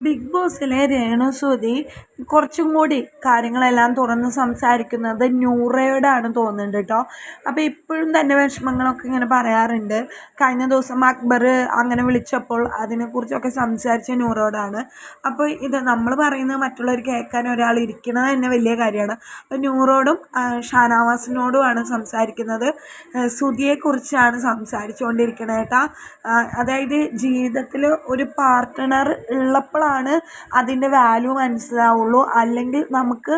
Big ബോസിലെ രേണുസുതി കുറച്ചും കൂടി കാര്യങ്ങളെല്ലാം തുറന്ന് സംസാരിക്കുന്നത് നൂറയോടാണ് തോന്നുന്നുണ്ട് കേട്ടോ അപ്പോൾ ഇപ്പോഴും തന്നെ വിഷമങ്ങളൊക്കെ ഇങ്ങനെ പറയാറുണ്ട്. കഴിഞ്ഞ ദിവസം അക്ബർ അങ്ങനെ വിളിച്ചപ്പോൾ അതിനെക്കുറിച്ചൊക്കെ സംസാരിച്ച നൂറയോടാണ് അപ്പോൾ ഇത് നമ്മൾ പറയുന്നത് മറ്റുള്ളവർ കേൾക്കാൻ ഒരാൾ ഇരിക്കുന്നത് തന്നെ വലിയ കാര്യമാണ്. അപ്പോൾ നൂറോടും ഷാനാവാസിനോടുമാണ് സംസാരിക്കുന്നത്. സുതിയെക്കുറിച്ചാണ് സംസാരിച്ചുകൊണ്ടിരിക്കുന്നത് കേട്ടോ അതായത് ജീവിതത്തിൽ ഒരു പാർട്ട്ണർ ഉള്ളപ്പോൾ ആണ് അതിന്റെ വാല്യൂ മനസ്സിലാവുള്ളൂ. അല്ലെങ്കിൽ നമുക്ക്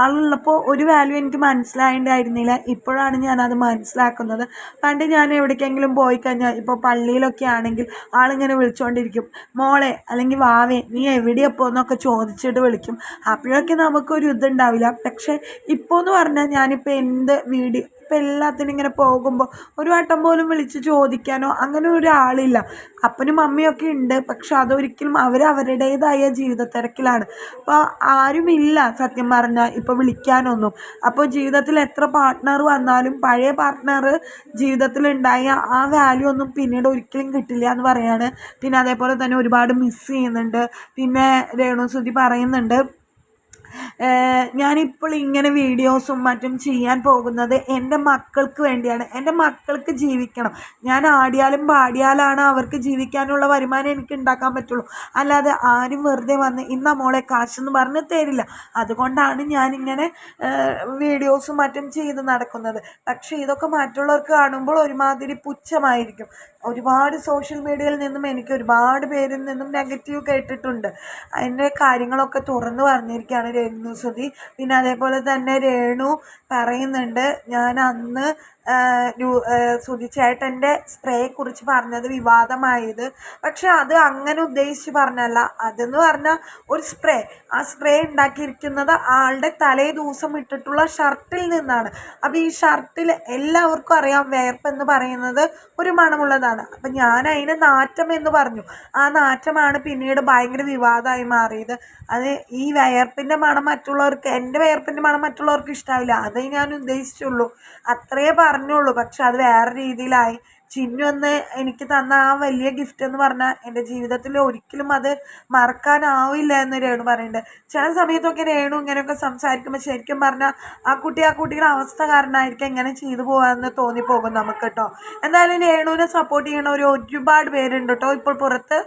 ആളുള്ളപ്പോൾ ഒരു വാല്യൂ എനിക്ക് മനസ്സിലായിട്ടുണ്ടായിരുന്നില്ല ഇപ്പോഴാണ് ഞാനത് മനസ്സിലാക്കുന്നത്. പണ്ട് ഞാൻ എവിടേക്കെങ്കിലും പോയി കഴിഞ്ഞാൽ ഇപ്പോൾ പള്ളിയിലൊക്കെ ആണെങ്കിൽ ആളിങ്ങനെ വിളിച്ചുകൊണ്ടിരിക്കും മോളെ അല്ലെങ്കിൽ വാവേ നീ എവിടെയപ്പോൾ എന്നൊക്കെ ചോദിച്ചിട്ട് വിളിക്കും. അപ്പോഴൊക്കെ നമുക്കൊരു ഇതുണ്ടാവില്ല. പക്ഷേ ഇപ്പോൾ എന്ന് പറഞ്ഞാൽ ഞാനിപ്പോൾ എന്ത് വീഡിയോ ഇപ്പം എല്ലാത്തിനും ഇങ്ങനെ പോകുമ്പോൾ ഒരു വട്ടം പോലും വിളിച്ച് ചോദിക്കാനോ അങ്ങനെ ഒരാളില്ല. അപ്പനും അമ്മയൊക്കെ ഉണ്ട്. പക്ഷെ അതൊരിക്കലും അവർ അവരുടേതായ ജീവിത തിരക്കിലാണ് അപ്പോൾ ആരുമില്ല സത്യം പറഞ്ഞാൽ ഇപ്പോൾ വിളിക്കാനൊന്നും. അപ്പോൾ ജീവിതത്തിൽ എത്ര പാർട്ട്ണർ വന്നാലും പഴയ പാർട്ട്ണർ ജീവിതത്തിൽ ഉണ്ടായ ആ വാല്യൂ ഒന്നും പിന്നീട് ഒരിക്കലും കിട്ടില്ല എന്ന് പറയാണ്. പിന്നെ അതേപോലെ തന്നെ ഒരുപാട് മിസ് ചെയ്യുന്നുണ്ട്. പിന്നെ രേണുസുതി പറയുന്നുണ്ട് ഞാനിപ്പോൾ ഇങ്ങനെ വീഡിയോസും മറ്റും ചെയ്യാൻ പോകുന്നത് എന്റെ മക്കൾക്ക് വേണ്ടിയാണ്. എന്റെ മക്കൾക്ക് ജീവിക്കണം. ഞാൻ ആടിയാലും പാടിയാലാണ് അവർക്ക് ജീവിക്കാനുള്ള വരുമാനം എനിക്ക് ഉണ്ടാക്കാൻ പറ്റുള്ളൂ. അല്ലാതെ ആരും വെറുതെ വന്ന് ഇന്ന മോളെ കാശെന്ന് പറഞ്ഞ് തരില്ല. അതുകൊണ്ടാണ് ഞാനിങ്ങനെ വീഡിയോസും മറ്റും ചെയ്ത് നടക്കുന്നത്. പക്ഷേ ഇതൊക്കെ മറ്റുള്ളവർക്ക് കാണുമ്പോൾ ഒരുമാതിരി പുച്ഛമായിരിക്കും. ഒരുപാട് സോഷ്യൽ മീഡിയയിൽ നിന്നും എനിക്ക് ഒരുപാട് പേരിൽ നിന്നും നെഗറ്റീവ് കേട്ടിട്ടുണ്ട്. അതിന്റെ കാര്യങ്ങളൊക്കെ തുറന്ന് പറഞ്ഞിരിക്കുകയാണ് രേണു. സുധി. പിന്നെ അതേപോലെ തന്നെ രേണു പറയുന്നുണ്ട് ഞാൻ അന്ന് സുധിച്ചേട്ടന്റെ സ്പ്രേയെക്കുറിച്ച് പറഞ്ഞത് വിവാദമായത്. പക്ഷെ അത് അങ്ങനെ ഉദ്ദേശിച്ച് പറഞ്ഞല്ല. അതെന്ന് പറഞ്ഞാൽ ഒരു സ്പ്രേ ആ സ്പ്രേ ഉണ്ടാക്കിയിരിക്കുന്നത് ആളുടെ തലേ ദിവസം ഇട്ടിട്ടുള്ള ഷർട്ടിൽ നിന്നാണ്. അപ്പോൾ ഈ ഷർട്ടിൽ എല്ലാവർക്കും അറിയാം വേർപ്പ് എന്ന് പറയുന്നത് ഒരു മണമുള്ളതാണ്. അപ്പം ഞാൻ അതിന് നാറ്റം എന്ന് പറഞ്ഞു. ആ നാറ്റമാണ് പിന്നീട് ഭയങ്കര വിവാദമായി മാറിയത്. അത് ഈ വയർപ്പിന്റെ മണം മറ്റുള്ളവർക്ക് എന്റെ വയർപ്പിന്റെ മണം മറ്റുള്ളവർക്ക് ഇഷ്ടാവില്ല. അതേ ഞാൻ ഉദ്ദേശിച്ചുള്ളൂ. അത്രയേ പറഞ്ഞുള്ളൂ. പക്ഷെ അത് വേറെ രീതിയിലായി. ചിന്നു എന്ന് എനിക്ക് തന്ന ആ വലിയ ഗിഫ്റ്റ് എന്ന് പറഞ്ഞാൽ എന്റെ ജീവിതത്തിൽ ഒരിക്കലും അത് മറക്കാനാവില്ല എന്ന് രേണു പറയുന്നുണ്ട്. ചില സമയത്തൊക്കെ രേണു ഇങ്ങനെയൊക്കെ സംസാരിക്കുമ്പോൾ ശരിക്കും പറഞ്ഞാൽ ആ കുട്ടി ആ കുട്ടിയുടെ അവസ്ഥ കാരണമായിരിക്കും എങ്ങനെ ചെയ്തു പോകാമെന്ന് തോന്നിപ്പോകും നമുക്ക് കേട്ടോ. എന്തായാലും രേണുവിനെ സപ്പോർട്ട് ചെയ്യണ ഒരു ഒരുപാട് പേരുണ്ട് കേട്ടോ ഇപ്പോൾ പുറത്ത്.